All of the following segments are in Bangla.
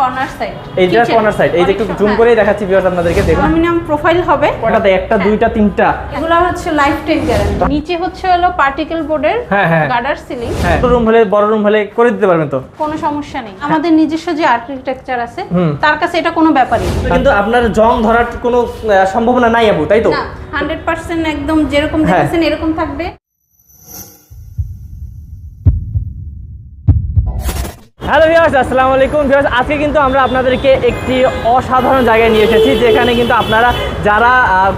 কর্নার সাইড এইটা কর্নার সাইড এই যে একটু জুম করে দেখাচ্ছি ভিউয়ার্স আপনাদেরকে দেখুন। অ্যালুমিনিয়াম প্রোফাইল হবে। কয়টাতে একটা দুইটা তিনটা। এগুলো হচ্ছে লাইফ টাইম গ্যারান্টি নিচে হচ্ছে হলো পার্টিকেল বোর্ডের হ্যাঁ, হ্যাঁ। গার্ডার সিলিং হ্যাঁ। ছোট রুম হলে বড় রুম হলে করে দিতে পারবেন তো? কোনো সমস্যা নেই। আমাদের নিজস্ব যে আর্কিটেকচার আছে তার কাছে এটা কোনো ব্যাপারই না। কিন্তু আপনার জং ধরার কোনো সম্ভাবনা নাই আপু তাই তো? না হান্ড্রেড পার্সেন্ট একদম যেরকম হ্যাঁ। দেখেছেন এরকম থাকবে। হ্যালো ভিউয়ার্স আসসালামু আলাইকুম। ভিউয়ার্স আজকে কিন্তু আমরা আপনাদেরকে একটি অসাধারণ জায়গায় নিয়ে এসেছি, যেখানে কিন্তু আপনারা যারা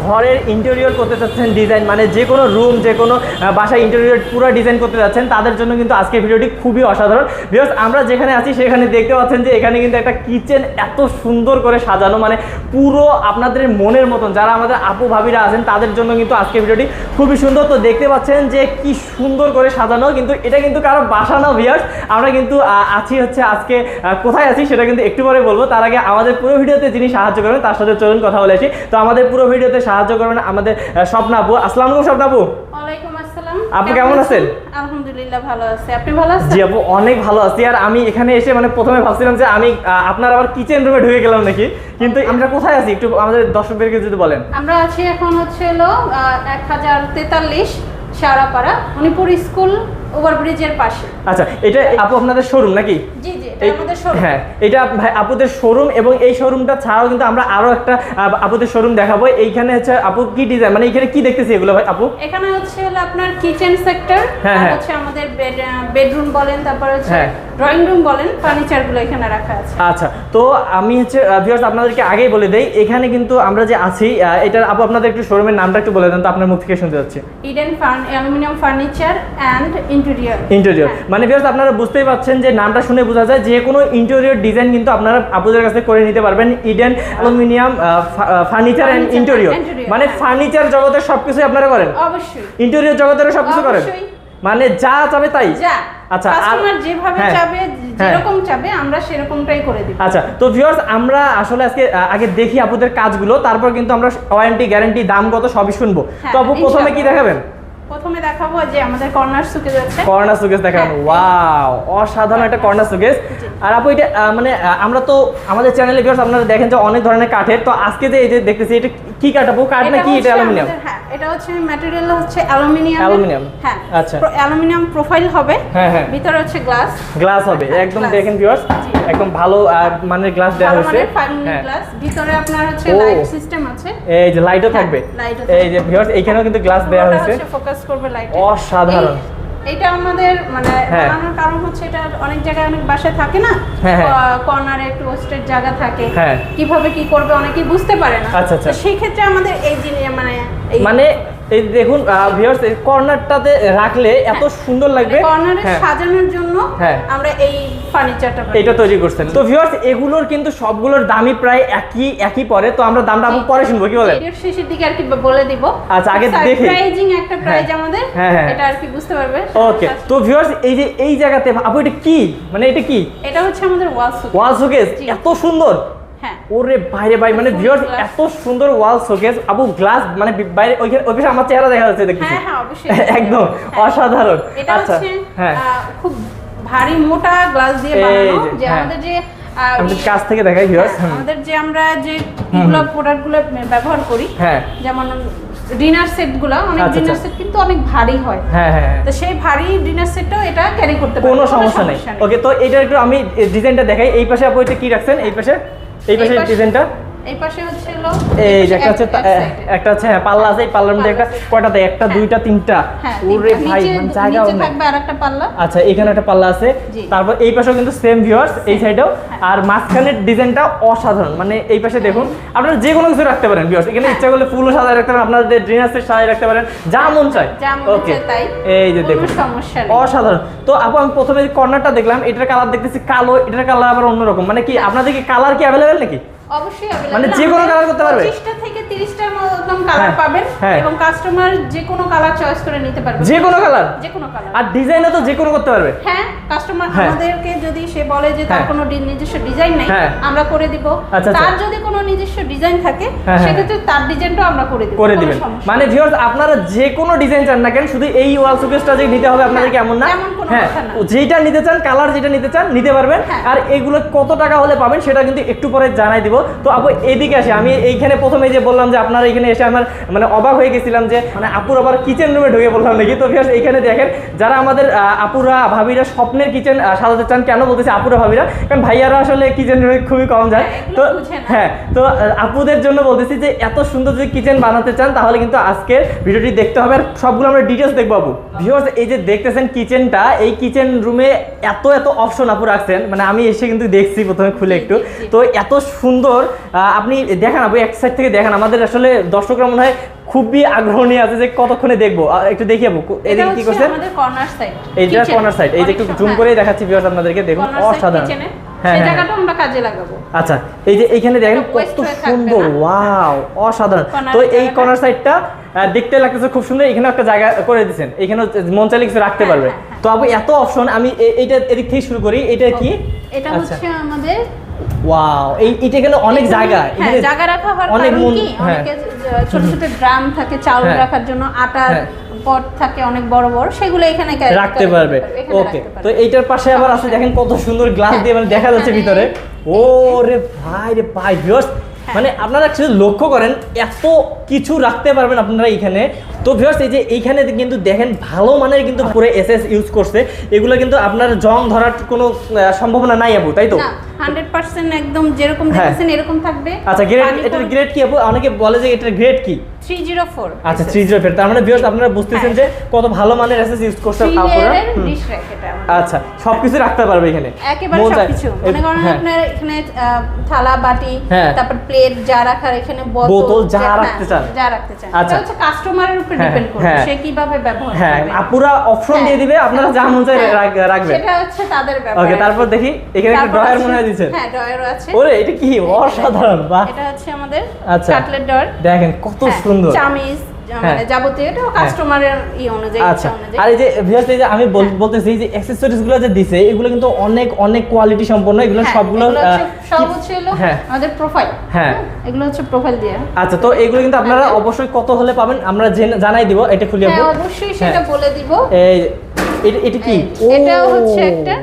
ঘরের ইন্টেরিয়র করতে চাচ্ছেন ডিজাইন মানে যে কোনো রুম যে কোনো বাসায় ইন্টেরিয়র পুরো ডিজাইন করতে যাচ্ছেন তাদের জন্য কিন্তু আজকের ভিডিওটি খুবই অসাধারণ। ভিউয়ার্স আমরা যেখানে আছি, সেখানে দেখতে পাচ্ছেন যে এখানে কিন্তু একটা কিচেন এত সুন্দর করে সাজানো মানে পুরো আপনাদের মনের মতন, যারা আমাদের আপু ভাবিরা আছেন, তাদের জন্য কিন্তু আজকের ভিডিওটি খুবই সুন্দর। তো দেখতে পাচ্ছেন যে কি সুন্দর করে সাজানো, কিন্তু এটা কিন্তু কারও বাসা না ভিউয়ার্স আমরা কিন্তু আছি হচ্ছে আজকে কোথায় আছি সেটা কিন্তু একটু পরে বলব। তার আগে আমাদের পুরো ভিডিওতে যিনি সাহায্য করবেন তার সাথে চলুন কথা বলে আসি। তো আমাদের পুরো ভিডিওতে সাহায্য করবেন আমাদের আহ, স্বপ্না আপু। আসসালামু আলাইকুম স্বপ্না আপু। ওয়ালাইকুম আসসালাম। আপু কেমন আছেন? আলহামদুলিল্লাহ ভালো আছে। আপনি ভালো আছেন? জি আপু অনেক ভালো আছি। আর আমি এখানে এসে মানে প্রথমে ভাবছিলাম যে আমি আপনার আবার কিচেন রুমে ঢুকে গেলাম নাকি? কিন্তু আমরা কোথায় আছি? একটু আমাদের দর্শকদেরকে যদি বলেন। আমরা আছি এখন হচ্ছে হলো এক হাজার তেতাল্লিশ সারাপাড়া। মণিপুর স্কুল ওভারব্রিজের পাশে। আচ্ছা এটা আপু আপনাদের শোরুম নাকি? জি জি এটা আমাদের শোরুম হ্যাঁ এটা ভাই আপুদের শোরুম এবং এই শোরুমটা ছাড়াও কিন্তু আমরা আরও একটা আপুদের শোরুম দেখাবো। এইখানে হচ্ছে আপু কি ডিজাইন মানে এখানে কি দেখতেছি এগুলো ভাই আপু? এখানে হচ্ছে হলো আপনার কিচেন সেক্টর হ্যাঁ, হ্যাঁ। হচ্ছে আমাদের বেড বেডরুম বলেন তারপর হচ্ছে হ্যাঁ। ড্রয়িং রুম বলেন ফার্নিচারগুলো এখানে রাখা আছে। আচ্ছা তো আমি হচ্ছে ভিউয়ার্স আপনাদেরকে আগেই বলে দেই এখানে কিন্তু আমরা যে আছি এটার আপু আপনাদের একটু শোরুমের নামটা একটু বলে দেন তো আপনার মুখ থেকে শুনতে যাচ্ছি। Eden fern aluminium furniture and interior interior মানে ভিউয়ার্স আপনারা বুঝতেই পারছেন যে নামটা শুনে বোঝা যায় যে কোনো ইন্টেরিয়র ডিজাইন কিন্তু আপনারা আপুদের কাছে করে নিতে পারবেন Eden aluminium furniture and interior মানে হ্যাঁ। ফার্নিচার জগতের সবকিছু আপনারা করেন? অবশ্যই। ইন্টেরিয়র জগতেরও সবকিছু করেন? অবশ্যই। মানে যা চাবে তাই? আচ্ছা, কাস্টমার যেভাবে হ্যাঁ, চাবে হ্যাঁ। যেরকম চাবে আমরা সেরকমটাই করে দিব। আচ্ছা তো ভিউয়ার্স আমরা আসলে আজকে আগে দেখি আপুদের কাজগুলো তারপর কিন্তু আমরা ওয়ারেন্টি গ্যারান্টি দাম কত সবই শুনব। হ্যাঁ, তো আপু প্রথমে কি দেখাবেন? প্রথমে দেখাবো যে আমাদের কর্নার সুকে যাচ্ছে। কর্নার সুকেস দেখাবেন। হ্যাঁ, ওয়াও অসাধারণ একটা কর্নার সুকেস আর আপু এটা মানে আমরা তো আমাদের চ্যানেলে ভিউয়ার্স আপনারা দেখেন যে অনেক ধরনের কাঠের। তো আজকে যে এই যে দেখতেছি এটা কি কাঠ না কি? এটা অ্যালুমিনিয়াম। হ্যাঁ এটা হচ্ছে ম্যাটেরিয়াল হচ্ছে অ্যালুমিনিয়াম অ্যালুমিনিয়াম। হ্যাঁ আচ্ছা। অ্যালুমিনিয়াম প্রোফাইল হবে। হ্যাঁ, হ্যাঁ। ভিতরে হচ্ছে গ্লাস গ্লাস হবে। হ্যাঁ, একদম দেখেন ভিউয়ার্স একদম ভালো মানের গ্লাস দেওয়া হয়েছে। হ্যাঁ। গ্লাস ভিতরে আপনার হচ্ছে লাইট সিস্টেম আছে। এই যে লাইটও হ্যাঁ, থাকবে। এই যে ভিউয়ার্স এইখানেও কিন্তু গ্লাস দেওয়া হয়েছে। ফোকাস করবে লাইট অসাধারণ। এটা আমাদের মানে হ্যাঁ। বানানোর কারণ হচ্ছে এটা অনেক জায়গায় অনেক বাসায় থাকে না হ্যাঁ, হ্যাঁ। কর্নারে একটু ওয়েস্টের জায়গা থাকে। কীভাবে কি করবে অনেকেই বুঝতে পারে না আচ্ছা, আচ্ছা। সেই ক্ষেত্রে আমাদের এই জিনিস মানে মানে এই দেখুন ভিউয়ার্স এই কর্নারটাতে রাখলে এত সুন্দর লাগবে। কর্নারে হ্যাঁ। সাজানোর জন্য হ্যাঁ। আমরা এই ফার্নিচারটা এটা তৈরি করছেন। তো ভিউয়ার্স এগুলোর কিন্তু সবগুলোর দামই প্রায় একই একই পড়ে তো আমরা দামটা আপু পরে শুনব কি বলেন? ভিডিওর শেষের দিকে আর কি বলে দিব। আচ্ছা, আগে দেখি। সারপ্রাইজিং একটা প্রাইজ হ্যাঁ। আমাদের। হ্যাঁ, হ্যাঁ। এটা আর কি বুঝতে পারবে। ওকে তো ভিউয়ার্স এই যে এই জায়গাতে আপু এটা কি? মানে এটা কি? এটা হচ্ছে আমাদের ওয়াল সুট ওয়াল শোকেস এত সুন্দর! হ্যাঁ ওরে বাইরে ভাই মানে ভিউয়ার্স এত সুন্দর ওয়াল শোকেস আপু গ্লাস মানে বাইরে ওইখানে ওই আমার চেহারা দেখা যাচ্ছে দেখতেছি। হ্যাঁ হ্যাঁ অবশ্যই। একদম হ্যাঁ। অসাধারণ। এটা আচ্ছা হ্যাঁ। খুব ভারী মোটা গ্লাস দিয়ে বানানো যে, হ্যাঁ। আমাদের যে আহ, আমি ই- কাছ থেকে দেখাই ভিউয়ার্স হ্যাঁ, আমাদের যে আমরা যে এগুলো প্রোডাক্টগুলো ব্যবহার করি হ্যাঁ। যেমন ডিনার সেটগুলো অনেক আচ্ছা, ডিনার আচ্ছা। সেট কিন্তু অনেক ভারী হয়। হ্যাঁ হ্যাঁ হ্যাঁ। তো সেই ভারী ডিনার সেটটাও এটা ক্যারি করতে কোনো সমস্যা নেই। ওকে তো এটা একটু আমি ডিজাইনটা দেখাই। এই পাশে আপু এটা কি রাখছেন? এই পাশে? এই পাশে ডিজাইনটা এই পাশে হচ্ছে হলো এই যে একটা এক- হচ্ছে এক তা- side এ। একটা হচ্ছে হ্যাঁ পাল্লা আছে এই পাল্লার মধ্যে একটা কয়টাতে? একটা হ্যাঁ। দুইটা তিনটা? হ্যাঁ ওরে ভাই মানে জায়গা নিচে থাকবে আরেকটা পাল্লা। আচ্ছা এখানে একটা পাল্লা আছে। তারপর এই পাশেও কিন্তু সেম ভিউয়ার্স এই সাইডেও হ্যাঁ। আর মাঝখানের ডিজাইনটা অসাধারণ। মানে এই পাশে দেখুন আপনারা যে কোনো কিছু রাখতে পারেন ভিউয়ার্স এখানে হ্যাঁ। ইচ্ছা করলে ফুলও সাজায় রাখতে পারেন আপনাদের সেট সাজায় রাখতে পারেন যা মন চায়। ওকে তাই। এই যে দেখুন। সমস্যা অসাধারণ। তো আপু আমি প্রথমে কর্নারটা দেখলাম এটার কালার দেখতেছি কালো এটার কালার আবার অন্যরকম। মানে কি আপনাদের কি কালার কি অ্যাভেলেবেল নাকি? অবশ্যই। মানে যে কোনো colour করতে পারবে? 25টা থেকে 30টার মতন কালার হ্যাঁ, পাবেন হ্যাঁ। এবং কাস্টমার যে কোনো কালার চয়েস করে নিতে পারবে যে কোনো কালার যে কোনো কালার আর ডিজাইনও তো যে কোনো করতে পারবে হ্যাঁ কাস্টমার হ্যাঁ। আমাদেরকে যদি সে বলে যে তার। কোনো নিজস্ব ডিজাইন নেই। আমরা করে দিব আচ্ছা, আচ্ছা। তার যদি কোনো নিজস্ব ডিজাইন থাকে। সেক্ষেত্রে তার ডিজাইনটাও আমরা করে দেব করে দিবেন মানে ভিউয়ার্স আপনারা যে কোনো ডিজাইন চান না কেন শুধু এই ওয়াল শোকেসটা যে নিতে হবে আপনাদেরকে এমন না হ্যাঁ যেটা নিতে চান কালার যেটা নিতে চান নিতে পারবেন। আর এগুলো কত টাকা হলে পাবেন সেটা কিন্তু একটু পরে জানাই দিব তো আপু এদিকে আসে। আমি এইখানে প্রথমে যে বললাম যে আপনারা এখানে এসে আমার মানে অবাক হয়ে গেছিলাম যে মানে আপুর আবার কিচেন রুমে ঢুকে বললাম নাকি? তো ভিউয়ার্স এইখানে দেখেন যারা আমাদের আপুরা ভাবিরা স্বপ্নের কিচেন সাজাতে চান কেন বলতেছে আপুরা ভাবিরা? কারণ ভাইয়ারা আসলে কিচেন রুমে খুবই কম যায়। হ্যাঁ, তো হ্যাঁ তো আপুদের জন্য বলতেছি যে এত সুন্দর যদি কিচেন বানাতে চান তাহলে কিন্তু আজকে ভিডিওটি দেখতে হবে। আর সবগুলো আমরা ডিটেলস দেখব আপু। ভিউয়ার্স এই যে দেখতেছেন কিচেনটা এই কিচেন রুমে এত এত অপশন আপু রাখছেন। মানে আমি এসে কিন্তু দেখছি প্রথমে খুলে একটু। তো এত সুন্দর আহ, আপনি দেখান আপু এক সাইড থেকে দেখান আমাদের আসলে দর্শকরা মনে হয় খুবই আগ্রহ নিয়ে আছে যে কতক্ষণে দেখব। একটু দেখি আপু এদিকে কি সাইড এইটা কর্নার সাইড এই যে একটু জুম করে দেখাচ্ছি ভিউয়ার্স আপনাদেরকে দেখুন অসাধারণ। হ্যাঁ হ্যাঁ জায়গাটা আমরা কাজে লাগাবো। আচ্ছা এই যে এইখানে দেখেন কত সুন্দর ওয়াও অসাধারণ। তো এই। কর্নার সাইডটা দেখতে লাগতেছে খুব সুন্দর এখানে একটা জায়গা করে দিয়েছেন। এখানে মন চাইলে কিছু রাখতে হ্যাঁ, পারবে। হ্যাঁ, হ্যাঁ। তো আপু এত অপশন আমি এইটা এদিক থেকে শুরু করি এটা কি? এটা আচ্ছা। হচ্ছে আমাদের ওয়াও এই এটা গেলে অনেক জায়গা। হ্যাঁ জায়গা রাখা হওয়ার অনেক কি? হ্যাঁ। অনেকে ছোট ছোট ড্রাম থাকে চাউল হ্যাঁ। রাখার জন্য হ্যাঁ। পট থাকে অনেক বড় বড় সেগুলো এখানে রাখতে পারবে। ওকে তো এইটার পাশে আবার আছে দেখেন কত সুন্দর গ্লাস দিয়ে মানে দেখা যাচ্ছে ভিতরে। ও রে ভাই রে ভাই ভিউয়ার্স। মানে আপনারা লক্ষ্য করেন এত কিছু রাখতে পারবেন আপনারা এখানে তো ভিউয়ার্স এই যে এইখানে কিন্তু দেখেন ভালো মানের কিন্তু পুরো এসএস ইউজ করছে। এগুলো কিন্তু আপনার জং ধরার কোনো সম্ভাবনা নাই আপু তাই তো? না 100% একদম যেরকম হ্যাঁ। দেখেছেন এরকম থাকবে। আচ্ছা গ্রেড এটার গ্রেড কি আপু? অনেকে বলে যে এটার গ্রেড কি? 304 আচ্ছা থ্রি জিরো তার মানে আপনারা বুঝতেছেন যে কত ভালো মানের ইউজ করছে 3 আপুরা। ডিশ র‍্যাক এটা আচ্ছা সবকিছু রাখতে পারবে এখানে। একেবারে সবকিছু। মনে করেন হ্যাঁ। আপনার এখানে থালা বাটি হ্যাঁ। তারপর প্লেট যা রাখার এখানে বোতল যা হ্যাঁ, রাখতে চান। যা রাখতে চান। আচ্ছা। হচ্ছে কাস্টমারের উপর হ্যাঁ, ডিপেন্ড করবে। হ্যাঁ। সে কীভাবে ব্যবহার হ্যাঁ আপুরা অপশন হ্যাঁ। দিয়ে দিবে আপনারা যা মন চায় হ্যাঁ, রাখবেন। সেটা হচ্ছে তাদের ব্যাপার। ওকে তারপর দেখি এখানে একটা ড্রয়ার মনে হয় দিচ্ছেন হ্যাঁ ড্রয়ারও আছে। ওরে এটা কি অসাধারণ বাহ। এটা হচ্ছে আমাদের আচ্ছা। Cutlet drawer. দেখেন কত হ্যাঁ, সুন্দর। চামিজ হ্যাঁ। মানে যাবতীয় এটা কাস্টমারের ই অনুযায়ী আচ্ছা আর এই যে ভিউয়ার্স এই যে আমি বলতেছি যে অ্যাকসেসরিজগুলো যে দিছে এগুলো কিন্তু অনেক অনেক কোয়ালিটি সম্পন্ন। এগুলো হ্যাঁ, সবগুলো এগুলো হচ্ছে- আহ, সব হচ্ছে হ্যাঁ। আমাদের প্রোফাইল হ্যাঁ। এগুলো হচ্ছে প্রোফাইল দিয়ে। আচ্ছা তো এগুলো কিন্তু আপনারা অবশ্যই কত হলে পাবেন আমরা জেনে- জানাই দিব এটা খুলে হ্যাঁ অবশ্যই সেটা। বলে দিব। এই এটা এটা কি? ও, হচ্ছে একটা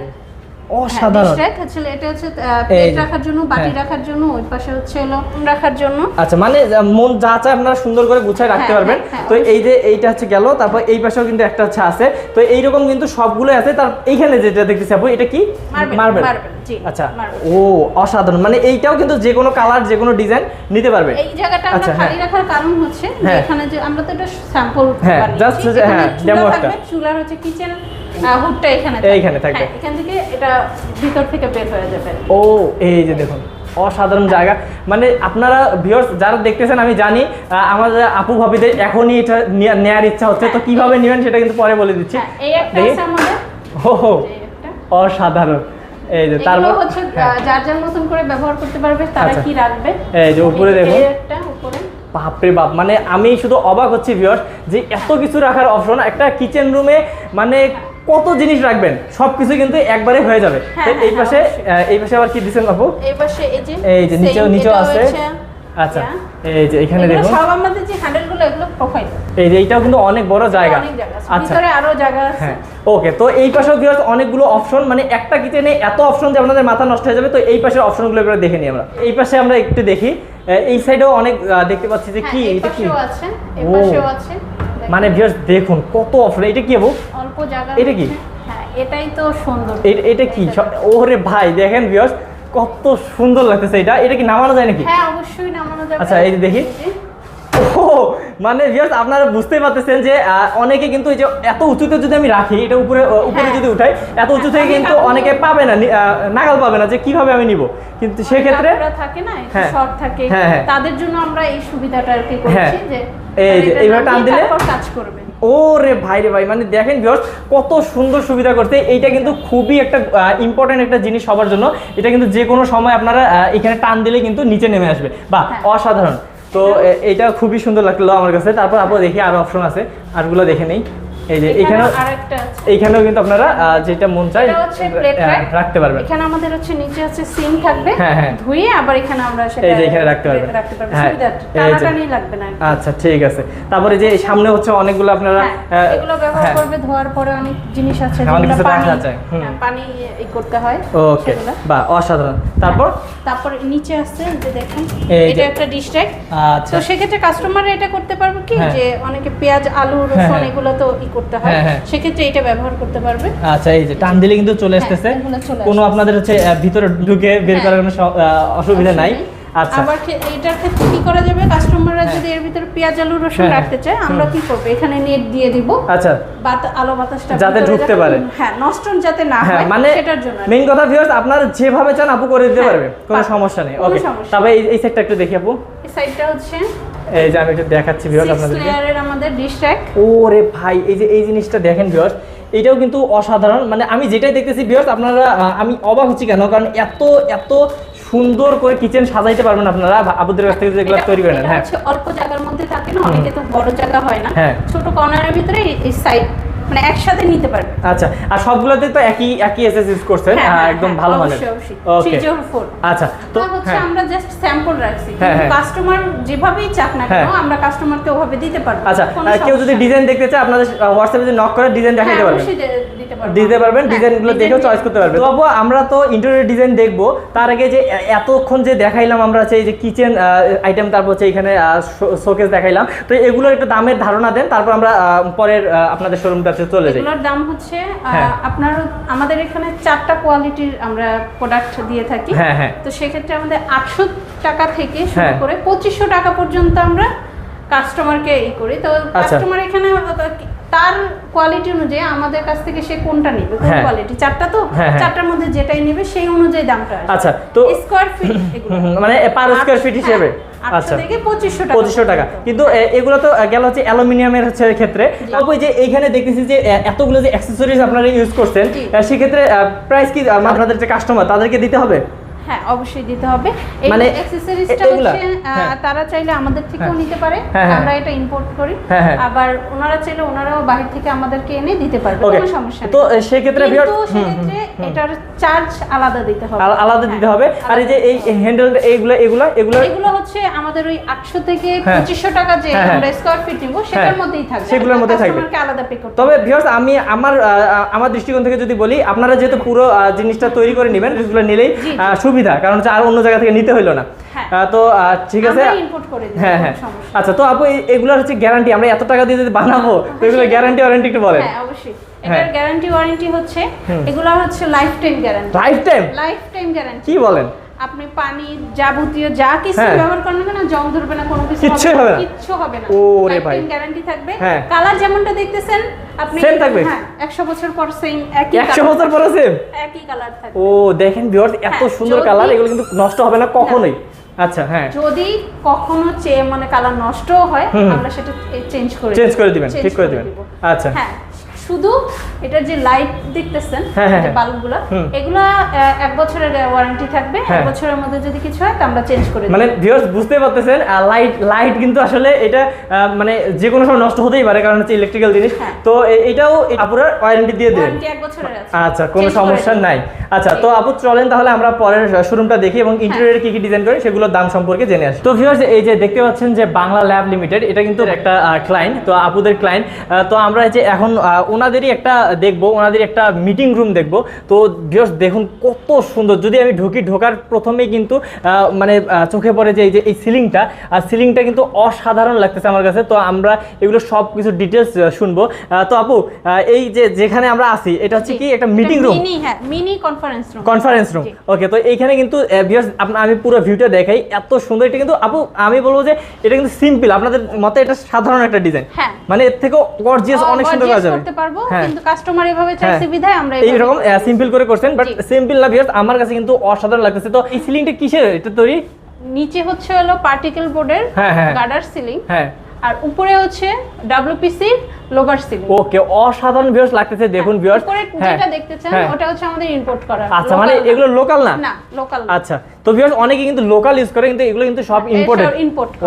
অসাধারণ। হ্যাঁ, হচ্ছে এটা হচ্ছে প্লেট রাখার জন্য বাটি হ্যাঁ। রাখার জন্য ওই পাশে হচ্ছে হলো রাখার জন্য। আচ্ছা মানে মন যা চায় আপনারা সুন্দর করে গুছায় রাখতে হ্যাঁ, পারবেন। তো এই যে এইটা হচ্ছে গেল তারপর এই পাশেও কিন্তু একটা হচ্ছে আছে। তো এইরকম কিন্তু সবগুলো আছে তার এইখানে যেটা দেখতেছি আপু এটা কি? মার্বেল আচ্ছা ও অসাধারণ। মানে এইটাও কিন্তু যে কোনো কালার যে কোনো ডিজাইন নিতে পারবে। এই জায়গাটা আমরা আচ্ছা, খালি। রাখার কারণ হচ্ছে। এখানে যে আমরা তো এটা স্যাম্পল হ্যাঁ, হচ্ছে, হ্যাঁ, একটা। চুলার হচ্ছে কিচেন হুডটা এখানে এইখানে থাকবে। হ্যাঁ, এখান থেকে এটা ভিতর থেকে বের হয়ে যাবে। ও এই যে দেখুন অসাধারণ জায়গা। মানে আপনারা ভিউয়ার্স যারা দেখতেছেন আমি জানি আমাদের আপু ভাবিদের এখনই এটা নেয়ার ইচ্ছা হচ্ছে। তো কীভাবে নেবেন সেটা কিন্তু পরে বলে দিচ্ছি। হ্যাঁ, এই একটা আছে আমাদের। ও হো, অসাধারণ। এই যে তারপর হচ্ছে হ্যাঁ। যার যার মতন করে ব্যবহার করতে পারবে তারা আচ্ছা। কি রাখবে? এই যে উপরে দেখুন। একটা উপরে। বাপরে বাপ। মানে আমি শুধু অবাক হচ্ছি ভিউয়ার্স যে এত কিছু রাখার অপশন একটা কিচেন রুমে মানে কত জিনিস রাখবেন সবকিছু কিন্তু একবারে হয়ে যাবে। হ্যাঁ, হ্যাঁ, এই পাশে এই পাশে আবার কি দিচ্ছেন আপু? এই পাশে এই যে এই যে নিচেও নিচেও আছে। আচ্ছা হ্যাঁ। এই যে এখানে দেখুন। সব আমাদের যে হ্যান্ডেলগুলো এগুলো প্রোফাইল এই যে এইটাও কিন্তু অনেক বড় জায়গা। আচ্ছা। ভিতরে আরও জায়গা আছে। হ্যাঁ। ওকে তো এই পাশেও ভিউয়ার্স অনেকগুলো অপশন মানে একটা কিচেনে এত অপশন যে আপনাদের মাথা নষ্ট হয়ে যাবে তো এই পাশের অপশনগুলো এবার দেখে নিই আমরা। এই পাশে আমরা একটু দেখি। এই সাইডেও অনেক দেখতে পাচ্ছি যে হ্যাঁ, কি এটা কি? আছে এই পাশেও আছে। মানে ভিউয়ার্স দেখুন কত অফার এটা কি হব অল্প জায়গা এটা কি? হ্যাঁ এটাই তো সুন্দর। এটা কি? ওরে ভাই দেখেন ভিউয়ার্স কত সুন্দর লাগতেছে এটা। এটা কি নামানো যায় নাকি? হ্যাঁ অবশ্যই নামানো যাবে। আচ্ছা, এই দেখি। ও মানে ভিউয়ার্স আপনারা বুঝতেই পারতেছেন যে অনেকে কিন্তু এই যে এত উঁচুতে যদি আমি রাখি এটা উপরে উপরে হ্যাঁ। যদি উঠাই এত উঁচু থেকে কিন্তু অনেকে পাবে না নাগাল পাবে না যে কীভাবে আমি নিব কিন্তু সেক্ষেত্রে কাপড়া থাকে না একটু হ্যাঁ। শর্ট থাকে হ্যাঁ। তাদের জন্য আমরা এই সুবিধাটা আর কি। করছি যে এই যে, এইভাবে টান দিলে? কাজ করবে ও রে ভাই রে ভাই মানে দেখেন ভিউয়ার্স কত সুন্দর সুবিধা করতে এইটা কিন্তু খুবই একটা ইম্পর্টেন্ট একটা জিনিস সবার জন্য এটা কিন্তু যে কোনো সময় আপনারা এখানে টান দিলে কিন্তু নিচে নেমে আসবে বা। অসাধারণ তো এইটা খুবই সুন্দর লাগল আমার কাছে। তারপর আপনার দেখি আরও অপশন আছে, আরগুলো দেখে নেই। এই যে এখানে এখানেও আরেকটা আছে এইখানেও কিন্তু আপনারা যেটা মন আহ, রাখতে পারবেন এখানে আমাদের হচ্ছে নিচে হচ্ছে সিম থাকবে হ্যাঁ, হ্যাঁ। ধুয়ে আবার এখানে আমরা সেটা এই যে এখানে রাখতে পারবেন। রাখতে পারবেন হ্যাঁ, সুবিধা এই যে। টানাটানি লাগবে না আচ্ছা ঠিক আছে তারপরে যে সামনে হচ্ছে অনেকগুলো আপনারা এগুলো ব্যবহার। করবে ধোয়ার পরে অনেক জিনিস আছে অনেক কিছু রাখা পানি যায়, পানি ই করতে হয় ওকে সেগুলো। বা অসাধারণ তারপর তারপর নিচে আছে যে দেখেন এটা একটা ডিশ আচ্ছা তো সেক্ষেত্রে কাস্টমার এটা করতে পারবে কি। যে অনেকে পেঁয়াজ আলু রসুন। এগুলো তো ই করতে হয় হ্যাঁ, হ্যাঁ। সেক্ষেত্রে এটা ব্যবহার করতে পারবে। আচ্ছা এই যে টান দিলে কিন্তু চলে আসতেছে। কোনো আপনাদের হচ্ছে ভিতরে ঢুকে বের হ্যাঁ। করার কোনো অসুবিধা নাই। আচ্ছা। আবার এটার ক্ষেত্রে কি করা যাবে? কাস্টমাররা হ্যাঁ। যদি এর ভিতরে পেঁয়াজ আলু রসুন হ্যাঁ, রাখতে চায় আমরা কি করব? এখানে নেট দিয়ে দিব। আচ্ছা। বাত আলো বাতাসটা যাতে ঢুকতে পারে। হ্যাঁ নষ্ট যাতে না হ্যাঁ হয় মানে সেটার জন্য মেইন কথা ভিউয়ার্স আপনারা যেভাবে চান আপু করে দিতে হ্যাঁ, পারবে। কোনো সমস্যা নেই। ওকে তবে এই এই সেটটা একটু দেখি আপু। এই সাইডটা হচ্ছে এই যে আমি একটু দেখাচ্ছি ভিউয়ার্স আপনাদেরকে। আমাদের ডিশ ওরে ভাই এই যে এই জিনিসটা দেখেন ভিউয়ার্স এটাও কিন্তু অসাধারণ। মানে আমি যেটাই দেখতেছি ভিউয়ার্স আপনারা আমি অবাক হচ্ছি কেন? কারণ এত এত সুন্দর করে কিচেন সাজাইতে পারবেন আপনারা আবুদের কাছ থেকে যেগুলো তৈরি করেন হ্যাঁ। অল্প জায়গার মধ্যে থাকে না? অনেকে তো বড় জায়গা হয় না। হ্যাঁ। ছোট কর্নারের ভিতরে এই সাইড মানে একসাথে নিতে পারবে। আচ্ছা আর সবগুলোতে তো একই একই এসএস ইউজ করছেন হ্যাঁ, আহ, হ্যাঁ, একদম হ্যাঁ, ভালো। ওকে আচ্ছা তো হচ্ছে হ্যাঁ। আমরা জাস্ট স্যাম্পল রাখছি। হ্যাঁ, হ্যাঁ। কাস্টমার যেভাবেই চাক না কেন হ্যাঁ। আমরা কাস্টমারকে ওভাবে দিতে পারব আচ্ছা কেউ যদি ডিজাইন দেখতে চায় আপনাদের হোয়াটসঅ্যাপে যদি নক করে ডিজাইন হ্যাঁ, পারবেন। দিতে পারবেন হ্যাঁ, ডিজাইনগুলো দেখেও চয়েস করতে পারবেন। তো বাবু আমরা তো ইন্টেরিয়র ডিজাইন দেখব। তার আগে যে এতক্ষণ যে দেখাইলাম আমরা হচ্ছে এই যে কিচেন আইটেম তারপর হচ্ছে এখানে শোকেস দেখাইলাম। তো এগুলোর একটু দামের ধারণা দেন তারপর আমরা পরের আপনাদের আপনাদের শোরুমটাতে চলে যাই। এগুলোর দাম হচ্ছে হ্যাঁ। আপনার আমাদের এখানে চারটা কোয়ালিটির আমরা প্রোডাক্ট দিয়ে থাকি। হ্যাঁ হ্যাঁ। তো সেক্ষেত্রে আমাদের আটশো টাকা থেকে শুরু হ্যাঁ। করে পঁচিশশো টাকা পর্যন্ত আমরা কাস্টমারকে ই করি। তো আচ্ছা। কাস্টমার এখানে তার কোয়ালিটি অনুযায়ী আমাদের কাছ থেকে সে কোনটা নেবে? কোন হ্যাঁ। কোয়ালিটি চারটা তো? হ্যাঁ, হ্যাঁ। চারটার মধ্যে যেটাই নেবে সেই অনুযায়ী দামটা আচ্ছা তো স্কোয়ার ফিট মানে পার স্কোয়ার ফিট হিসেবে? আচ্ছা। পঁচিশশো টাকা পঁচিশশো টাকা। পর্যন্ত। কিন্তু এগুলো তো গেল হচ্ছে অ্যালুমিনিয়ামের হচ্ছে ক্ষেত্রে। তারপর যে এইখানে দেখতেছি যে এতগুলো যে অ্যাক্সেসরিজ আপনারা ইউজ করছেন সেক্ষেত্রে প্রাইস কি আপনাদের যে কাস্টমার তাদেরকে দিতে হবে? হ্যাঁ অবশ্যই দিতে হবে। এই মানে অ্যাক্সেসরিজটা? হচ্ছে হ্যাঁ। তারা চাইলে আমাদের থেকেও হ্যাঁ। নিতে পারে। হ্যাঁ। আমরা এটা ইম্পোর্ট করি। আবার ওনারা চাইলে ওনারাও বাহির থেকে আমাদেরকে এনে দিতে পারবে। কোনো সমস্যা নেই। তো কিন্তু সেক্ষেত্রে এটার চার্জ আলাদা দিতে হবে আলাদা দিতে হ্যাঁ, হবে আর এই যে এই দিতে। হ্যান্ডেল এইগুলো এগুলো এগুলো এগুলো হচ্ছে আমাদের ওই আটশো থেকে হ্যাঁ। পঁচিশশো টাকা যে হ্যাঁ, হ্যাঁ। আমরা স্কোয়ার ফিট নিব সেটার হ্যাঁ, মধ্যেই থাকবে সেগুলোর মধ্যে থাকবে। আলাদা পে করতে তবে ভিউয়ার্স আমি আমার আমার দৃষ্টিকোণ থেকে যদি বলি আপনারা যেহেতু পুরো জিনিসটা তৈরি করে নেবেন জিনিসগুলো নিলেই সুবিধা কারণ হচ্ছে আর অন্য জায়গা থেকে নিতে হলো না হ্যাঁ। তো আহ, ঠিক আছে। হ্যাঁ হ্যাঁ। আচ্ছা তো আপু এগুলোর হচ্ছে গ্যারান্টি আমরা এত টাকা দিয়ে যদি বানাবো তো এগুলো গ্যারান্টি ওয়ারেন্টি একটু বলেন। হ্যাঁ অবশ্যই। হ্যাঁ। এটার গ্যারান্টি ওয়ারেন্টি হচ্ছে এগুলো হচ্ছে lifetime guarantee lifetime lifetime guarantee কি বলেন? আপনি পানি যাবতীয় যা কিছু হ্যাঁ। ব্যবহার করেন না জং ধরবে না কোনো কিছু কিচ্ছুই হবে না? কিচ্ছু হবে না। ওরে ভাই। গ্যারান্টি থাকবে। হ্যাঁ। কালার যেমনটা দেখতেছেন আপনি থাকবে? হ্যাঁ 100 বছর পর সেম একই একশো colour বছর থাকবে। পরে সেম একই কালার থাকবে। ও দেখেন ভিউয়ার্স এত হ্যাঁ, সুন্দর কালার এগুলো কিন্তু নষ্ট হবে না কখনোই। আচ্ছা হ্যাঁ। যদি কখনো চেয়ে মানে কালার নষ্ট হয়। আমরা সেটা চেঞ্জ করে চেঞ্জ করে দিবেন ঠিক করে দিবেন। আচ্ছা। হ্যাঁ। শুধু এটার যে লাইট দেখতেছেন হ্যাঁ, হ্যাঁ, যে হ্যাঁ। বাল্বগুলো। এগুলা এক বছরের ওয়ারেন্টি থাকবে এক হ্যাঁ। বছরের মধ্যে যদি কিছু হয় তো আমরা চেঞ্জ করে মানে ভিউয়ার্স বুঝতে পারতেছেন লাইট লাইট কিন্তু আসলে এটা মানে যে কোনো সময় নষ্ট হতেই পারে কারণ হচ্ছে ইলেকট্রিক্যাল জিনিস। হ্যাঁ। তো এটাও আপুরা ওয়ারেন্টি দিয়ে আচ্ছা কোনো সমস্যা নাই। আচ্ছা তো আপু চলেন তাহলে আমরা পরের শোরুমটা দেখি এবং ইন্টেরিয়রে কি কি ডিজাইন করে সেগুলোর দাম সম্পর্কে জেনে আসি। তো ভিউয়ার্স এই যে দেখতে পাচ্ছেন যে বাংলা ল্যাব লিমিটেড এটা কিন্তু একটা ক্লায়েন্ট তো আপুদের ক্লায়েন্ট তো আমরা এই যে এখন ওনাদেরই একটা দেখব ওনাদের একটা মিটিং রুম দেখব। তো ভিউয়ার্স দেখুন কত সুন্দর। যদি আমি ঢুকি ঢোকার প্রথমেই কিন্তু মানে চোখে পড়ে যে এই যে এই সিলিংটা আর সিলিংটা কিন্তু অসাধারণ লাগতেছে আমার কাছে। তো আমরা এগুলো সব কিছু ডিটেলস শুনব। তো আপু এই যে যেখানে আমরা আছি এটা হচ্ছে কি একটা মিটিং রুম মিনি হ্যাঁ mini conference room conference room okay তো এইখানে কিন্তু ভিউয়ার্স আপনার আমি পুরো ভিউটা দেখাই। এত সুন্দর এটা কিন্তু আপু আমি বলব যে এটা কিন্তু সিম্পল আপনাদের মতে এটা সাধারণ একটা ডিজাইন হ্যাঁ। মানে এর থেকেও গর্জিয়াস অনেক সুন্দর করা যাবে। পারব হ্যাঁ। কিন্তু কাস্টমার এভাবে চাইছে হ্যাঁ। বিধায় আমরা এইরকম সিম্পল করে করছেন বাট সিম্পল না ভিউয়ার্স আমার কাছে কিন্তু অসাধারণ লাগতেছে। তো এই সিলিংটা কিসের? এটা তৈরি? নিচে হচ্ছে হলো পার্টিকেল বোর্ডের হ্যাঁ, হ্যাঁ। গার্ডার সিলিং হ্যাঁ। আর উপরে হচ্ছে ডাব্লিউপিসি লোভার সিলিং ওকে অসাধারণ ভিউয়ার্স লাগতেছে দেখুন ভিউয়ার্স যেটা দেখতেছেন ওটা হচ্ছে আমাদের ইম্পোর্ট করা। হ্যাঁ। আচ্ছা মানে এগুলো লোকাল না? না লোকাল আচ্ছা তো ভিউয়ার্স অনেকে কিন্তু লোকাল ইউজ করে কিন্তু এগুলো কিন্তু সব ইম্পোর্টেড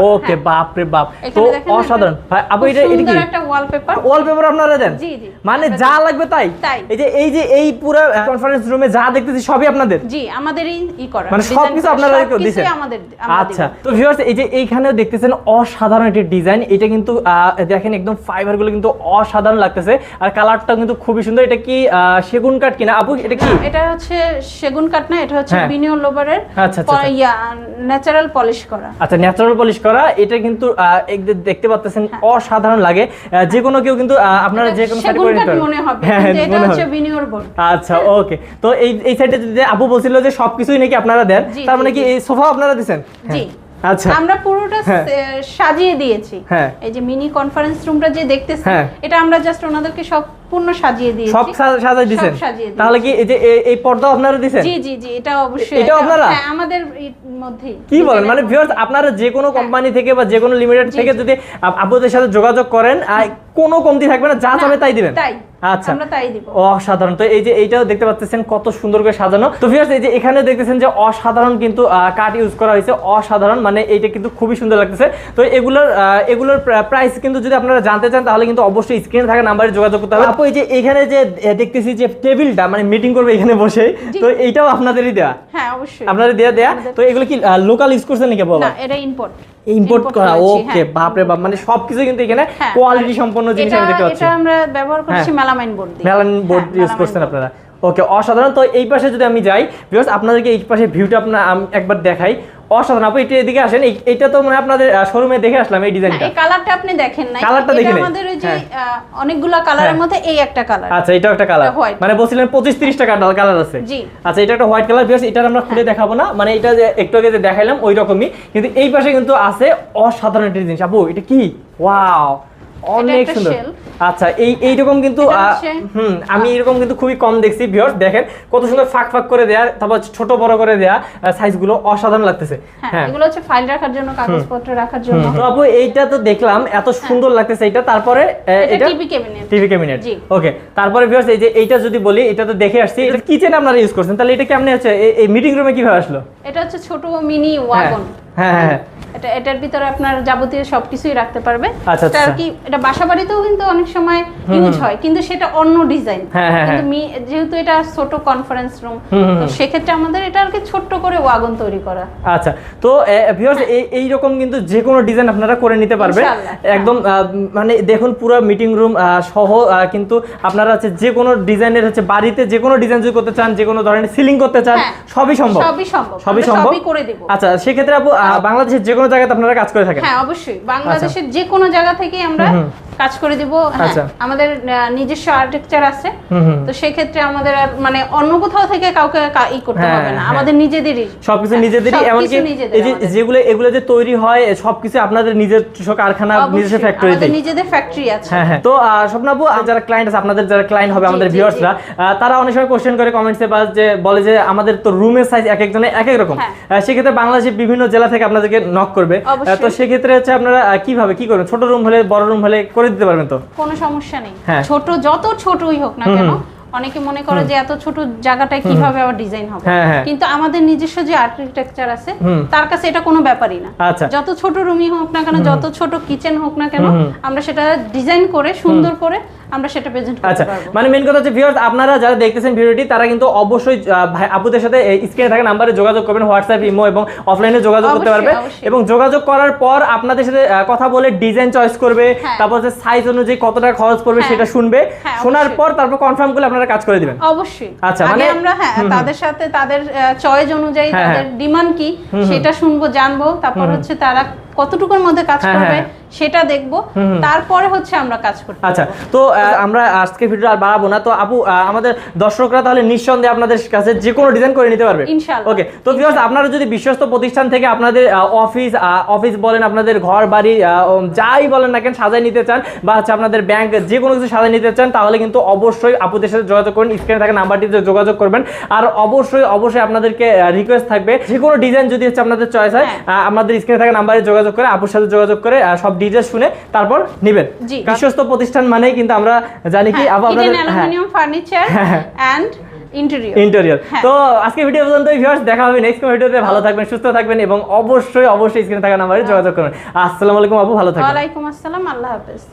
ওকে হ্যাঁ। বাপ। রে বাপ তো অসাধারণ। ভাই, আপু এটা এটা কি? একটা ওয়ালপেপার ওয়ালপেপার আপনারা দেন? জি, জি। মানে যা লাগবে তাই। এই যে এই যে এই পুরো কনফারেন্স রুমে যা দেখতেছি সবই আপনাদের? জি আমাদেরই ই করা। মানে design সবকিছু আপনারা দিছেন আমাদের আচ্ছা। তো ভিউয়ার্স এই যে এইখানেও দেখতেছেন অসাধারণ একটি ডিজাইন এটা কিন্তু দেখেন একদম ফাইবারগুলো কিন্তু অসাধারণ লাগতেছে। আর কালারটাও কিন্তু খুবই সুন্দর। এটা কি সেগুন কাঠ কিনা? আপু এটা কি? এটা হচ্ছে সেগুন কাঠ না এটা হচ্ছে হ্যাঁ। বিনিয়র লোবারের আচ্ছা, আচ্ছা, আচ্ছা। ন্যাচারাল পলিশ করা। আচ্ছা ন্যাচারাল পলিশ করা এটা কিন্তু দেখতে পাচ্ছেন অসাধারণ লাগে। আহ, যে কোনো কেউ কিন্তু আপনারা এটা যে কোনো শাড়ি সেগুন নিতে মনে হবে? হ্যাঁ হ্যাঁ, এটা হচ্ছে হবে। বোর্ড আচ্ছা ওকে তো এই এই সাইডে যদি আপু বলছিল যে সবকিছুই নাকি আপনারা দেন তার মানে কি এই সোফা আপনারা দিচ্ছেন জি। আচ্ছা আমরা পুরোটা হ্যাঁ। সাজিয়ে দিয়েছি হ্যাঁ। এই যে মিনি কনফারেন্স রুমটা যে দেখতেছেন হ্যাঁ। এটা আমরা জাস্ট ওনাদেরকে সম্পূর্ণ সাজিয়ে দিয়েছি সব সা- সাজাই দিছেন সব সাজিয়ে দিয়েছি। তাহলে কি এই যে এই- এই পর্দা আপনারা দিছেন জি জি জি এটা অবশ্যই আপনারা? হ্যাঁ আমাদের এর মধ্যেই কি বলেন মানে ডিজাইনের ভিউয়ার্স আপনারা যে কোনো কোম্পানি থেকে বা যে কোনো লিমিটেড। থেকে যদি আপ- আপুদের সাথে যোগাযোগ করেন আর কোনো কমতি থাকবে না যা চাবে তাই দিবেন তাই আচ্ছা। আমরা তাই দিব। অসাধারণ। তো এই যে এইটাও দেখতে পাচ্ছেন কত সুন্দর করে সাজানো। তো ভিউয়ার্স এই যে এখানে দেখতেছেন যে অসাধারণ কিন্তু কাঠ ইউজ করা হয়েছে। অসাধারণ মানে এইটা কিন্তু খুবই সুন্দর লাগতেছে। তো এগুলোর এগুলোর প্রাইস কিন্তু যদি আপনারা জানতে চান তাহলে কিন্তু অবশ্যই স্ক্রিনে থাকা নাম্বারে যোগাযোগ করতে হবে। আপু এই যে এখানে যে দেখতেছি যে টেবিলটা মানে মিটিং করবে এখানে বসে তো এইটাও আপনাদেরই দেওয়া হ্যাঁ অবশ্যই। আপনাদের দেয়া দেয়া। তো এগুলো কি লোকাল ইউজ করছেন নাকি বাবা না এটা ইম্পোর্ট ইম্পোর্ট করা ওকে বাপ রে বাপ মানে সবকিছু কিন্তু এখানে হ্যাঁ, কোয়ালিটি সম্পন্ন জিনিস আমি দেখতে পাচ্ছি। এটা আমরা ব্যবহার করছি হ্যাঁ। মেলামাইন বোর্ড দিয়ে। মেলামাইন বোর্ড হ্যাঁ, ইউজ করছেন আপনারা। ওকে অসাধারণ। তো এই পাশে যদি আমি যাই বিকজ আপনাদেরকে এই পাশে ভিউটা আপনার একবার দেখাই। অসাধারণ। আপু এটা এদিকে আসেন। এটা তো মানে আপনাদের শোরুমে দেখে আসলাম এই হ্যাঁ, ডিজাইনটা এই কালারটা আপনি দেখেন নাই। কালারটা দেখেন আমাদের ওই যে অনেকগুলো অনেকগুলা কালারের হ্যাঁ। মধ্যে এই একটা কালার আচ্ছা এটাও একটা কালার মানে বলছিলেন পঁচিশ তিরিশ টাকা কালার আছে। জি। আচ্ছা এটা একটা হোয়াইট কালার বিকজ এটা আমরা খুলে দেখাবো না। মানে এটা যে একটু আগে যে দেখাইলাম ওই রকমই। কিন্তু এই পাশে কিন্তু আছে অসাধারণ একটা জিনিস। আপু এটা কি? ওয়াও অনেক সুন্দর। আচ্ছা এই এইরকম কিন্তু হুম আমি এরকম কিন্তু খুবই কম দেখছি ভিউয়ার্স দেখেন কত সুন্দর ফাঁক ফাঁক করে দেয়া তারপর ছোট বড় করে দেয়া সাইজগুলো অসাধারণ লাগতেছে। হ্যাঁ হ্যাঁ। এগুলো হচ্ছে ফাইল রাখার জন্য কাগজপত্র রাখার জন্য। তো আপু এইটা তো দেখলাম এত সুন্দর লাগতেছে এটা তারপরে হ্যাঁ। এটা TV cabinet TV cabinet okay তারপরে ভিউয়ার্স এই যে এইটা যদি বলি এটা তো দেখে আসছি এটা কিচেন আপনারা ইউজ করছেন? তাহলে এটা কেমনে হচ্ছে? এই- এই মিটিং রুমে কীভাবে আসলো? এটা হচ্ছে ছোট মিনি ওয়াগন হ্যাঁ, হ্যাঁ, হ্যাঁ। এটা এটার ভিতরে আপনার যাবতীয় সবকিছুই রাখতে পারবে। আচ্ছা, আর আচ্ছা। কি এটা কিন্তু অনেক সময় ইউজ হয় কিন্তু সেটা অন্য ডিজাইন। হ্যাঁ, হ্যাঁ, কিন্তু হ্যাঁ। যেহেতু এটা ছোট কনফারেন্স রুম তো সেক্ষেত্রে আমাদের এটা আর কি ছোট্ট করে ওয়াগন তৈরি করা। আচ্ছা তো ভিউয়ার্স এই এই রকম কিন্তু যে কোনো ডিজাইন আপনারা করে নিতে পারবেন। একদম মানে দেখুন পুরো মিটিং রুম সহ কিন্তু আপনারা হচ্ছে যে কোনো ডিজাইনের হচ্ছে বাড়িতে যে কোনো ডিজাইন যদি করতে চান যে কোনো ধরনের সিলিং করতে চান সবই সম্ভব। সবই সম্ভব। সবই সম্ভব? করে দেব। আচ্ছা সেক্ষেত্রে আপু বাংলাদেশের যে কোনো জায়গাতে আপনারা কাজ করে থাকেন? হ্যাঁ অবশ্যই। বাংলাদেশের যে কোনো জায়গা থেকে আমরা আচ্ছা। কাজ করে দিব হ্যাঁ, আচ্ছা। আমাদের নিজস্ব আর্কিটেকচার আছে। তো সেক্ষেত্রে আমাদের আর মানে অন্য কোথাও থেকে কাউকে ই করতে হ্যাঁ, হবে না। হ্যাঁ। আমাদের নিজেদের সবকিছু নিজেদেরই। সবকিছু এমনকি এই যে যেগুলো এগুলো যে তৈরি হয় সবকিছু আপনাদের নিজস্ব কারখানা নিজস্ব ফ্যাক্টরিতে আমাদের নিজেদের ফ্যাক্টরি আছে। হ্যাঁ হ্যাঁ। তো আর যারা ক্লায়েন্ট আছে আপনাদের যারা ক্লায়েন্ট হবে আমাদের ভিউয়ার্সরা তারা অনেক সময় কোশ্চেন করে কমেন্টসে বা যে বলে যে আমাদের তো রুমের সাইজ এক একজনের এক এক রকম সেক্ষেত্রে বাংলাদেশের বিভিন্ন জেলা থেকে আপনাদেরকে নক করবে। তো সেক্ষেত্রে হচ্ছে আপনারা কীভাবে কি করবেন? ছোট রুম হলে বড় রুম হলে করে দিতে পারবেন তো কোনো সমস্যা নেই হ্যাঁ। ছোট যত ছোটই হোক না কেন। অনেকে মনে করে যে এত ছোট জায়গাটায় কীভাবে আবার ডিজাইন হবে? হ্যাঁ, হ্যাঁ। কিন্তু আমাদের নিজস্ব যে আর্কিটেকচার আছে তার কাছে এটা কোনো ব্যাপারই না। আচ্ছা। যত ছোট রুমই হোক না কেন যত ছোট কিচেন হোক না কেন। আমরা সেটা ডিজাইন করে সুন্দর করে আমরা সেটা প্রেজেন্ট আচ্ছা করতে পারব। মানে মেন কথা হচ্ছে ভিউয়ার্স আপনারা যারা দেখতেছেন ভিডিওটি তারা কিন্তু অবশ্যই আপুদের সাথে স্ক্রিনে থাকা নাম্বারে যোগাযোগ করবেন হোয়াটসঅ্যাপ ইমো এবং অফলাইনে যোগাযোগ করতে পারবে। এবং যোগাযোগ করার পর আপনাদের সাথে কথা বলে ডিজাইন চয়েস করবে হ্যাঁ। তারপর সাইজ অনুযায়ী কত টাকা খরচ পড়বে। সেটা শুনবে। শোনার পর তারপর কনফার্ম করলে আপনারা কাজ করে দিবেন? অবশ্যই। আচ্ছা, মানে- আমরা হ্যাঁ তাদের সাথে তাদের চয়েস অনুযায়ী হ্যাঁ, তাদের ডিমান্ড কি সেটা শুনব জানব তারপর হচ্ছে তারা কতটুকুর মধ্যে কাজ হ্যাঁ, করবে হ্যাঁ। সেটা দেখব। তারপরে হচ্ছে আমরা কাজ করতে আচ্ছা তো আমরা আজকে ভিডিও আর বাড়াবো না তো আপু আমাদের দর্শকরা তাহলে নিঃসন্দেহে আপনাদের কাছে যে কোনো ডিজাইন করে নিতে পারবে ইনশাআল্লাহ। ওকে তো ভিউয়ার্স আপনারা যদি বিশ্বস্ত প্রতিষ্ঠান থেকে আপনাদের অফিস অফিস বলেন আপনাদের ঘর বাড়ি যাই বলেন না কেন সাজাই নিতে চান বা হচ্ছে আপনাদের ব্যাংক যে কোনো কিছু সাজাই নিতে চান তাহলে কিন্তু অবশ্যই আপুদের সাথে যোগাযোগ করুন স্ক্রিনে থাকা নাম্বারটিতে যোগাযোগ করবেন আর অবশ্যই অবশ্যই আপনাদেরকে রিকোয়েস্ট থাকবে যে কোনো ডিজাইন যদি হচ্ছে আপনাদের চয়েস হয় হ্যাঁ। আমাদের স্ক্রিনে থাকা নাম্বারে যোগাযোগ করে আপুর সাথে যোগাযোগ করে সব ডিটেলস শুনে তারপর নেবেন। বিশ্বস্ত প্রতিষ্ঠান মানেই কিন্তু আমরা জানি কি আপু আপনাদের হ্যাঁ। অ্যালুমিনিয়াম ফার্নিচার এন্ড হ্যাঁ। অ্যান্ড ইন্টেরিয়র ইন্টেরিয়র হ্যাঁ। তো আজকে ভিডিও পর্যন্ত ভিউয়ার্স দেখা হবে নেক্সট ভিডিওতে ভালো থাকবেন সুস্থ থাকবেন এবং অবশ্যই অবশ্যই স্ক্রিনে থাকা নাম্বারে যোগাযোগ করবেন আসসালামু আলাইকুম আপু ভালো থাকবেন। আসসালাম আল্লাহ হাফেজ।